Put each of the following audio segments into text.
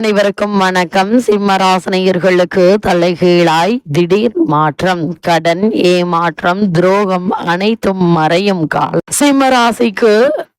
அனைவருக்கும் வணக்கம். சிம்மராசனையர்களுக்கு தலைகீழாய் திடீர் மாற்றம் கடன் ஏமாற்றம் துரோகம் அனைத்தும் மறையும் கால் சிம்மராசிக்கு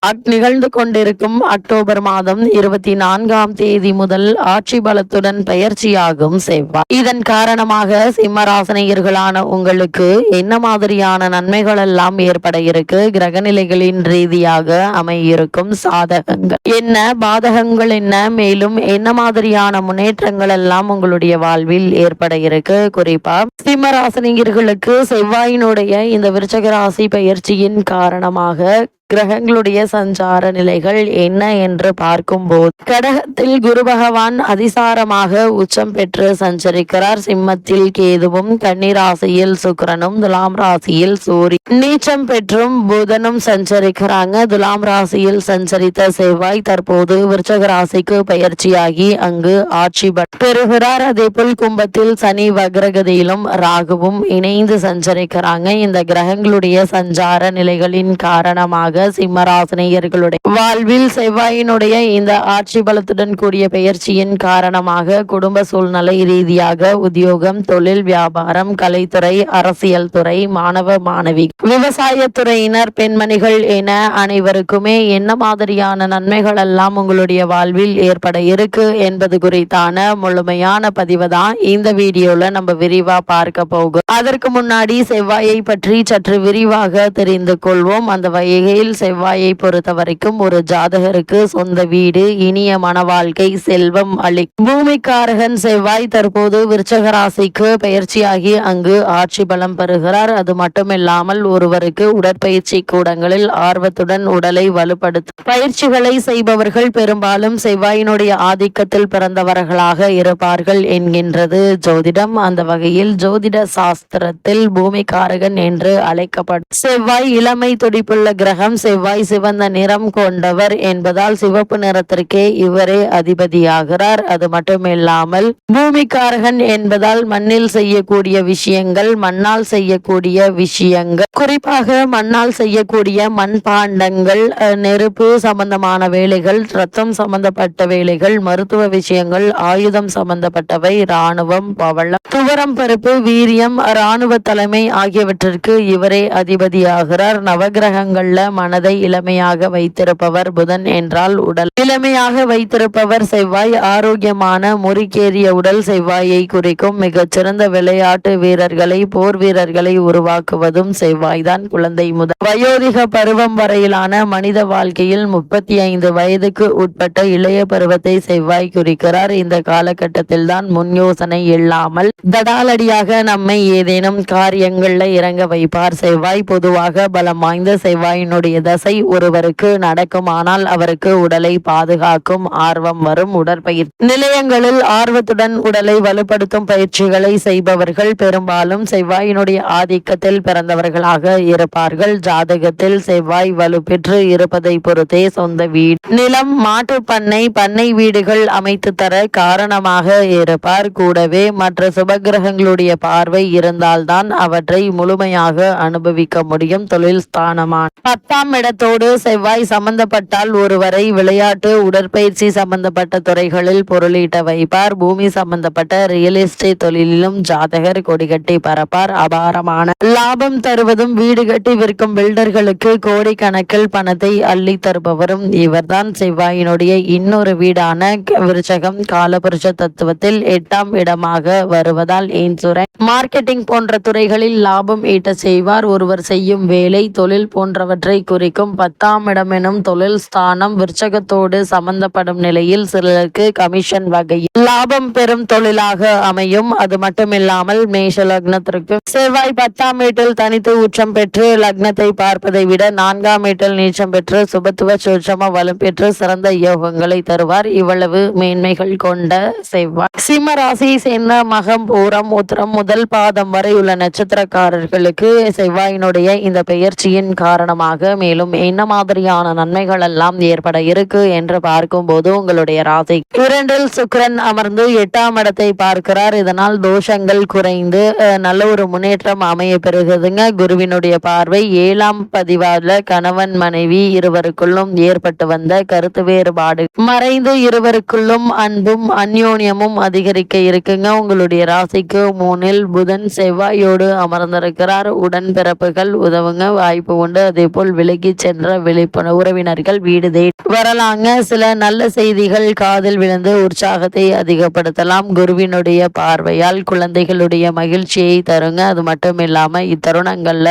நிகழ்ந்து கொண்டிருக்கும் அக்டோபர் மாதம் இருபத்தி நான்காம் தேதி முதல் ஆட்சி பலத்துடன் பயிற்சியாகும் செவ்வாய். இதன் காரணமாக சிம்மராசனையர்களான உங்களுக்கு என்ன மாதிரியான நன்மைகள் எல்லாம் ஏற்பட இருக்கு? கிரகநிலைகளின் ரீதியாக அமையிருக்கும் சாதகங்கள் என்ன? பாதகங்கள் என்ன? மேலும் என்ன மாதிரியான முன்னேற்றங்கள் எல்லாம் உங்களுடைய வாழ்வில் ஏற்பட இருக்கு? குறிப்பா சிம்மராசனியர்களுக்கு செவ்வாயினுடைய இந்த விருச்சக ராசி பயிற்சியின் காரணமாக கிரகங்களுடைய சஞ்சார நிலைகள் என்ன என்று பார்க்கும்போது கடகத்தில் குரு பகவான் அதிசாரமாக உச்சம் பெற்று சஞ்சரிக்கிறார். சிம்மத்தில் கேதுவும் கன்னிராசியில் சுக்கரனும் சுக்கிரனும் துலாம் ராசியில் சூரியன் நீச்சம் பெற்றும் புதனும் சஞ்சரிக்கிறாங்க. துலாம் ராசியில் சஞ்சரித்த செவ்வாய் தற்போது விருச்சக ராசிக்கு பயிற்சியாகி அங்கு ஆட்சி பெறுகிறார். அதே போல் கும்பத்தில் சனி வக்ரகதியிலும் ராகுவும் இணைந்து சஞ்சரிக்கிறாங்க. இந்த கிரகங்களுடைய சஞ்சார நிலைகளின் காரணமாக சிம்மராசினியர்களுடைய வாழ்வில் செவ்வாயினுடைய இந்த ஆட்சி பலத்துடன் கூடிய பெயர்ச்சியின் காரணமாக குடும்ப சூழ்நிலை ரீதியாக உத்தியோகம் தொழில் வியாபாரம் கலைத்துறை அரசியல் துறை மாணவ மாணவி விவசாயத்துறையினர் பெண்மணிகள் என அனைவருக்குமே என்ன மாதிரியான நன்மைகள் எல்லாம் உங்களுடைய வாழ்வில் ஏற்பட இருக்கு என்பது குறித்தான முழுமையான பதிவு தான் இந்த வீடியோல நம்ம விரிவா பார்க்க போகும். அதற்கு முன்னாடி செவ்வாயை பற்றி சற்று விரிவாக தெரிந்து கொள்வோம். அந்த வகையில் செவ்வாயை பொறுத்த வரைக்கும் ஒரு ஜாதகருக்கு சொந்த வீடு இனிய மன வாழ்க்கை செல்வம் அளி பூமிக்காரகன் செவ்வாய் தற்போது விருச்சக ராசிக்கு பயிற்சியாகி அங்கு ஆட்சி பலம் பெறுகிறார். அது மட்டுமில்லாமல் ஒருவருக்கு உடற்பயிற்சி கூடங்களில் ஆர்வத்துடன் உடலை வலுப்படுத்தும் பயிற்சிகளை செய்பவர்கள் பெரும்பாலும் செவ்வாயினுடைய ஆதிக்கத்தில் பிறந்தவர்களாக இருப்பார்கள் என்கின்றது ஜோதிடம். அந்த வகையில் ஜோதிட சாஸ்திரத்தில் பூமிக்காரகன் என்று அழைக்கப்படும். செவ்வாய் இளமை துடிப்புள்ள கிரகம் செவ்வாய் சிவந்த நிறம் கொண்டவர் என்பதால் சிவப்பு நிறத்திற்கே இவரே அதிபதியாகிறார். அது மட்டுமில்லாமல் பூமிக்காரகன் என்பதால் மண்ணில் செய்யக்கூடிய விஷயங்கள் மண்ணால் செய்யக்கூடிய விஷயங்கள் குறிப்பாக மண்ணால் செய்யக்கூடிய மண்பாண்டங்கள் பாண்டங்கள் நெருப்பு சம்பந்தமான வேலைகள் ரத்தம் சம்பந்தப்பட்ட வேலைகள் மருத்துவ விஷயங்கள் ஆயுதம் சம்பந்தப்பட்டவை இராணுவம் பவளம் துவரம் பருப்பு வீரியம் இராணுவ தலைமை ஆகியவற்றிற்கு இவரே அதிபதியாகிறார். நவகிரகங்கள்ல மனதை இளமையாக வைத்திருப்பவர் புதன் என்றால் உடல். இளமையாக வைத்திருப்பவர் செவ்வாய் ஆரோக்கியமான முறுக்கேறிய உடல் செவ்வாயை குறிக்கும் மிகச்சிறந்த விளையாட்டு வீரர்களை போர் வீரர்களை உருவாக்குவதும் செவ்வாய்தான் குழந்தை முதல். வயோதிக பருவம் வரையிலான மனித வாழ்க்கையில் முப்பத்தி ஐந்து வயதுக்கு உட்பட்ட இளைய பருவத்தை செவ்வாய் குறிக்கிறார். இந்த காலகட்டத்தில் தான் முன் யோசனை இல்லாமல் தடாலடியாக நம்மை ஏதேனும் காரியங்கள்ல இறங்க வைப்பார். செவ்வாய் பொதுவாக பலம் வாய்ந்த செவ்வாயினுடைய தசை ஒருவருக்கு நடக்குமானால் அவருக்கு உடலை பாதுகாக்கும் ஆர்வம் வரும். உடற்பயிற்சி நிலையங்களில் ஆர்வத்துடன் உடலை வலுப்படுத்தும் பயிற்சிகளை செய்பவர்கள் பெரும்பாலும் செவ்வாயினுடைய ஆதிக்கத்தில் பிறந்தவர்களாக இருப்பார்கள். ஜாதகத்தில் செவ்வாய் வலுப்பெற்று இருப்பதை பொறுத்தே சொந்த வீடு நிலம் மாட்டு பண்ணை பண்ணை வீடுகள் அமைத்து தர காரணமாக இருப்பார். கூடவே மற்ற சுபகிரகங்களுடைய பார்வை இருந்தால்தான் அவற்றை முழுமையாக அனுபவிக்க முடியும். தொழில் ஸ்தானமான பத்தாம் இடத்தோடு செவ்வாய் சம்பந்தப்பட்டால் ஒருவரை விளையாட்டு உடற்பயிற்சி சம்பந்தப்பட்ட துறைகளில் பொருளீட்ட வைப்பார். பூமி சம்பந்தப்பட்ட ரியல் எஸ்டேட் தொழிலிலும் ஜாதகர் கொடிகட்டி பரப்பார் அபாரமான லாபம் தருவதும் வீடு கட்டி விற்கும் பில்டர்களுக்கு கோடிக்கணக்கில் பணத்தை அள்ளி தருபவரும் இவர்தான். செவ்வாயினுடைய இன்னொரு வீடான விருச்சகம் காலபுருஷ தத்துவத்தில் எட்டாம் இடமாக வருவதால் இன்சூரன்ஸ் மார்க்கெட்டிங் போன்ற துறைகளில் லாபம் ஈட்ட செய்வார். ஒருவர் செய்யும் வேலை தொழில் போன்றவற்றை குறிக்கும் பத்தாம் இடம் எனும் தொழில் ஸ்தானம் விருச்சகத்தோடு சம்பந்தப்படும் நிலையில் சிலருக்கு கமிஷன் வகையில் லாபம் பெறும் தொழிலாக அமையும். அது மட்டுமில்லாமல் மேஷ லக்னத்திற்கு செவ்வாய் பத்தாம் வீட்டில் தனித்து உச்சம் பெற்று லக்னத்தை பார்ப்பதை விட நான்காம் வீட்டில் நீச்சம் பெற்று சுபத்துவ சூட்சம வலம் பெற்று சிறந்த யோகங்களை தருவார். இவ்வளவு மேன்மைகள் கொண்ட செவ்வாய். சிம்ம ராசியை சேர்ந்த மகம் பூரம் உத்திரம் முதல் பாதம் வரை உள்ள நட்சத்திரக்காரர்களுக்கு செவ்வாயினுடைய இந்த பெயர்ச்சியின் காரணமாக மேலும் என்ன மாதிரியான நன்மைகள் எல்லாம் ஏற்பட இருக்கு என்று பார்க்கும்போது உங்களுடைய ராசி. இரண்டில் சுக்கரன் அமர்ந்து எட்டாம் இடத்தை பார்க்கிறார். இதனால் தோஷங்கள் குறைந்து நல்ல ஒரு முன்னேற்றம் அமைய பெறுகிறதுங்க. குருவினுடைய பார்வை ஏழாம் பதிவால கணவன் மனைவி இருவருக்குள்ளும் ஏற்பட்டு வந்த கருத்து வேறுபாடு. மறைந்து இருவருக்குள்ளும் அன்பும் அந்யோன்யமும் அதிகரிக்க இருக்குங்க. உங்களுடைய ராசிக்கு மூணில் புதன் செவ்வாயோடு அமர்ந்திருக்கிறார். உடன்பிறப்புகள் உதவுங்க. வாய்ப்பு உண்டு. அதே போல் விலகி சென்ற விழிப்புணர்வு உறவினர்கள் வீடு தேடி வரலாங்க. சில நல்ல செய்திகள் காதில் விழுந்து உற்சாகத்தை அதிகப்படுத்தலாம். குருவினுடைய பார்வையால் குழந்தைகளுடைய மகிழ்ச்சியை தருங்க. அது மட்டும் இல்லாம இத்தருணங்கள்ல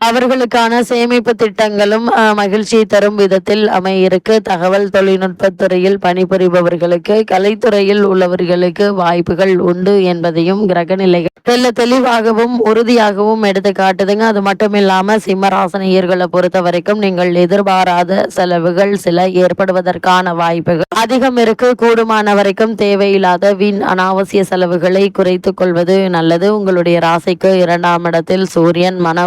அவர்களுக்கான சேமிப்பு திட்டங்களும் மகிழ்ச்சி மகிழ்ச்சியை தரும் விதத்தில் அமையிருக்கு. தகவல் தொழில்நுட்பத்துறையில் பணிபுரிபவர்களுக்கு கலைத்துறையில் உள்ளவர்களுக்கு வாய்ப்புகள் உண்டு என்பதையும் கிரகநிலைகள் தெல்ல தெளிவாகவும் உறுதியாகவும் எடுத்து காட்டுதுங்க. அது மட்டும் இல்லாம சிம்மராசனியர்களை பொறுத்த வரைக்கும் நீங்கள் எதிர்பாராத செலவுகள் சில ஏற்படுவதற்கான வாய்ப்புகள் அதிகம் இருக்கு. கூடுமான வரைக்கும் தேவையில்லாத வீண் அனாவசிய செலவுகளை குறைத்துக் கொள்வது நல்லது. உங்களுடைய ராசிக்கு இரண்டாம் இடத்தில் சூரியன் மன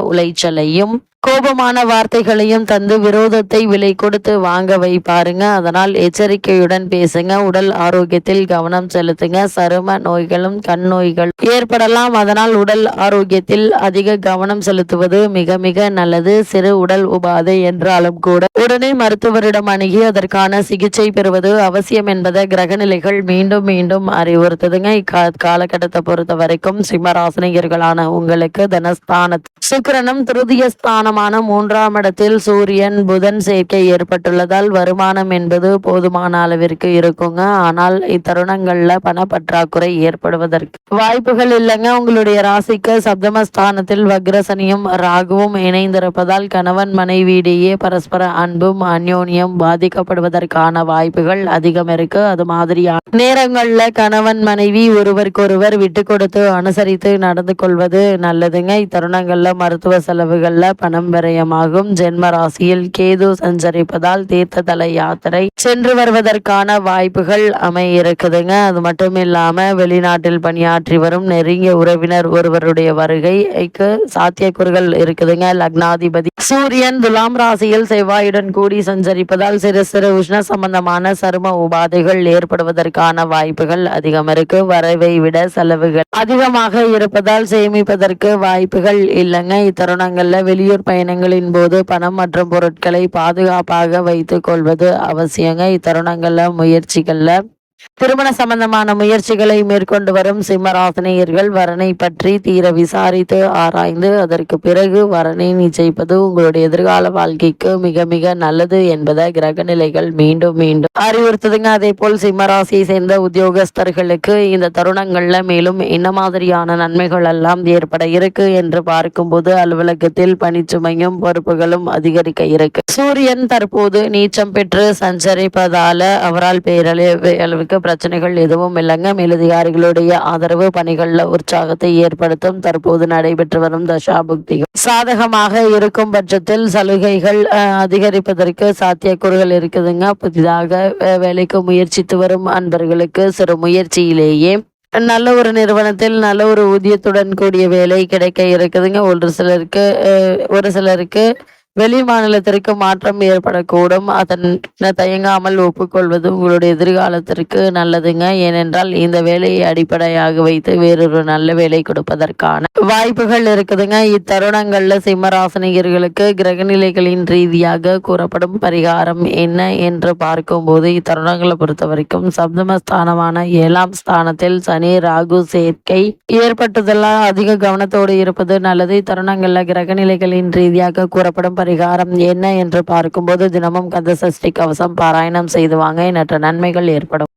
உளைச்சலையும் கோபமான வார்த்தைகளையும் தந்து விரோதத்தை விலை கொடுத்து வாங்க வைப்பாருங்க அதனால் எச்சரிக்கையுடன் பேசுங்க. உடல் ஆரோக்கியத்தில் கவனம் செலுத்துங்க. சரும நோய்களும் கண் நோய்கள் ஏற்படலாம். அதனால் உடல் ஆரோக்கியத்தில் அதிக கவனம் செலுத்துவது மிக மிக நல்லது. சிறு உடல் உபாதை என்றாலும் கூட. உடனே மருத்துவரிடம் அணுகி அதற்கான சிகிச்சை பெறுவது அவசியம் என்பதை கிரகநிலைகள் மீண்டும் மீண்டும் அறிவுறுத்துதுங்க. இக்கா காலகட்டத்தை பொறுத்த வரைக்கும் சிம்மராசனிகர்களான உங்களுக்கு தனஸ்தான சுக்கிரனும் திருதிய ஸ்தானமான மூன்றாம் இடத்தில் சூரியன் புதன் சேர்க்கை ஏற்பட்டுள்ளதால் வருமானம் என்பது போதுமான அளவிற்கு இருக்குங்க. ஆனால் இத்தருணங்கள்ல பணப்பற்றாக்குறை ஏற்படுவதற்கு வாய்ப்புகள் இல்லைங்க. உங்களுடைய ராசிக்கு சப்தமஸ்தானத்தில் வக்ரசனியும் ராகுவும் இணைந்திருப்பதால் கணவன் மனைவியிடையே பரஸ்பர அன்பும் அந்யோன்யம் பாதிக்கப்படுவதற்கான வாய்ப்புகள் அதிகம் இருக்கு. அது மாதிரியான நேரங்கள்ல கணவன் மனைவி ஒருவருக்கொருவர் விட்டு கொடுத்து அனுசரித்து நடந்து கொள்வது நல்லதுங்க. இத்தருணங்கள்ல மருத்துவ செலவுகள்ல பணம் ஜென்ம ராசியில் கேது சஞ்சரிப்பதால் தீர்த்த தல யாத்திரை சென்று வருவதற்கான வாய்ப்புகள் அமைய இருக்குதுங்க அது மட்டும் இல்லாம வெளிநாட்டில் பணியாற்றி வரும் நெருங்கிய உறவினர் ஒருவருடைய வருகைக்கு சாத்தியக்கூறுகள் இருக்குதுங்க. லக்னாதிபதி சூரியன் துலாம் ராசியில் செவ்வாயுடன் கூடி சஞ்சரிப்பதால் சிறு சிறு உஷ்ண சம்பந்தமான சரும உபாதைகள் ஏற்படுவதற்கான வாய்ப்புகள் அதிகம் இருக்கு. வரவை விட செலவுகள் அதிகமாக இருப்பதால் சேமிப்பதற்கு வாய்ப்புகள் இல்லைங்க. இத்தருணங்கள்ல வெளியூர் பயணங்களின் போது பணம் மற்றும் பொருட்களை பாதுகாப்பாக வைத்துக் கொள்வது அவசியங்க. இத்தருணங்களில் முயற்சிகளில் திருமண சம்பந்தமான முயற்சிகளை மேற்கொண்டு வரும் சிம்மராசனையர்கள் வரனை பற்றி தீர விசாரித்து ஆராய்ந்து அதற்கு பிறகு வரனை நிச்சயிப்பது உங்களுடைய எதிர்கால வாழ்க்கைக்கு மிக மிக நல்லது என்பதை கிரகநிலைகள் மீண்டும் மீண்டும் அறிவுறுத்துதுங்க. அதே போல் சிம்மராசியை சேர்ந்த உத்தியோகஸ்தர்களுக்கு இந்த தருணங்கள்ல மேலும் என்ன மாதிரியான நன்மைகள் எல்லாம் ஏற்பட இருக்கு என்று பார்க்கும்போது அலுவலகத்தில் பணிச்சுமையும் பொறுப்புகளும் அதிகரிக்க இருக்கு. சூரியன் தற்போது நீச்சம் பெற்று சஞ்சரிப்பதால அவரால் பேரளவு அளவிற்கு பிரச்சனைகள் எதுவும் இல்லைங்க. மேலதிகாரிகளுடைய ஆதரவு பணிகள்ல உற்சாகத்தை ஏற்படுத்தும் தற்போது நடைபெற்று வரும் தசாபுக்திகள். சாதகமாக இருக்கும் பட்சத்தில் சலுகைகள் அதிகரிப்பதற்கு சாத்தியக்கூறுகள் இருக்குதுங்க. புதிதாக வேலைக்கு முயற்சித்து வரும் அன்பர்களுக்கு சிறு முயற்சியிலேயே நல்ல ஒரு நிறுவனத்தில் நல்ல ஒரு ஊதியத்துடன் கூடிய வேலை கிடைக்க இருக்குதுங்க. ஒரு சிலருக்கு ஒரு சிலருக்கு வெளி மாநிலத்திற்கு மாற்றம் ஏற்படக்கூடும். அதன் தயங்காமல் ஒப்புக்கொள்வது உங்களுடைய எதிர்காலத்திற்கு நல்லதுங்க. ஏனென்றால் இந்த வேலையை அடிப்படையாக வைத்து வேறொரு நல்ல வேலை கொடுப்பதற்கான வாய்ப்புகள் இருக்குதுங்க. இத்தருணங்கள்ல சிம்மராசனிகர்களுக்கு கிரகநிலைகளின் ரீதியாக கூறப்படும் பரிகாரம் என்ன என்று பார்க்கும்போது இத்தருணங்களை பொறுத்த வரைக்கும் சப்தமஸ்தானமான ஏழாம் ஸ்தானத்தில் சனி ராகு சேர்க்கை ஏற்பட்டதெல்லாம் அதிக கவனத்தோடு இருப்பது நல்லது. இத்தருணங்கள்ல கிரகநிலைகளின் ரீதியாக கூறப்படும் பரிகாரம் என்ன என்று பார்க்கும்போது தினமும் கந்த சஷ்டி கவசம் பாராயணம் செய்து வாங்க. எண்ணற்ற நன்மைகள் ஏற்படும்.